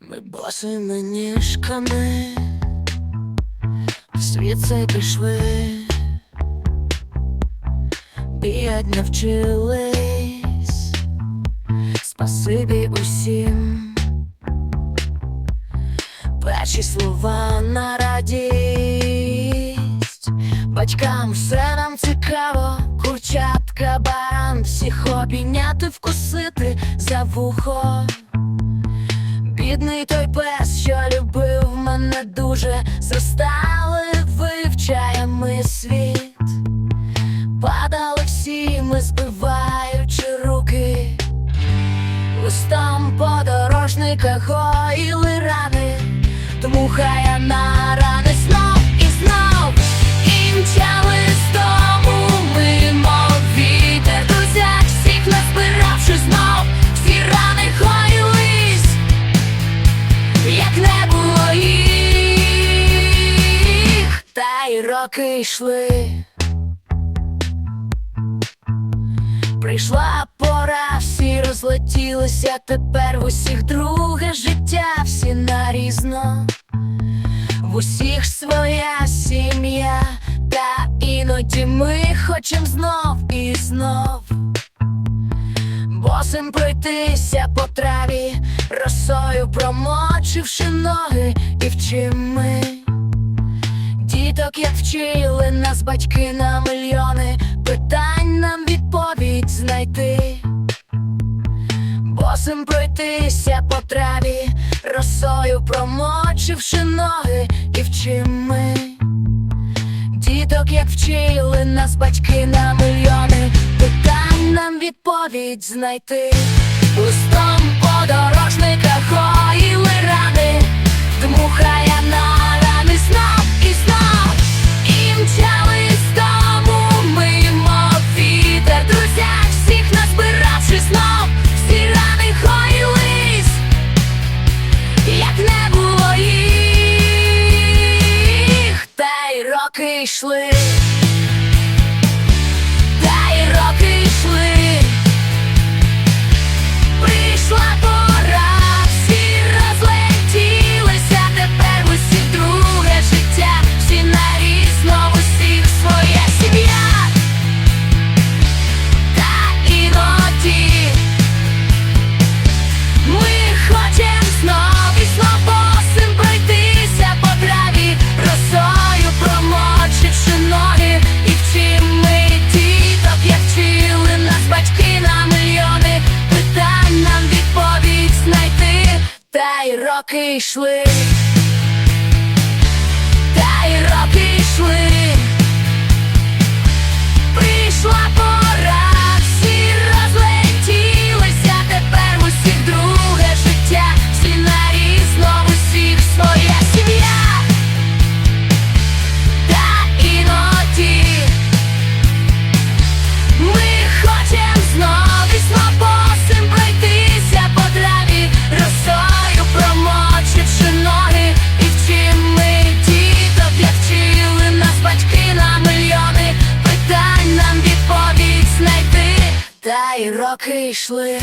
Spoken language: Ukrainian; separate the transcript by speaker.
Speaker 1: Ми босими ніжками світ пішли, бігать навчились, спасибі усім, перші слова на радість, батькам все нам цікаво, курчатка, баран, всіх обійняти, вкусити за вухо. Бідний той пес, що любив мене дуже, зростали, вивчає ми світ, падали всі ми, збиваючи руки, листом подорожника гоїли рани, дмухає на рани роки йшли. Прийшла пора, всі розлетілися, тепер в усіх друге життя, всі нарізно, в усіх своя сім'я, та іноді ми хочем знов і знов. Босим пройтися по траві, росою промочивши ноги, і вчим діток, як вчили нас батьки на мільйони, питань нам відповідь знайти. Босим пройтися по траві, росою промочивши ноги, і вчим ми Діток, як вчили нас батьки на мільйони, питань нам відповідь знайти. Листом подорожника гоїли роки та й роки йшли, та й роки йшли. і роки йшли.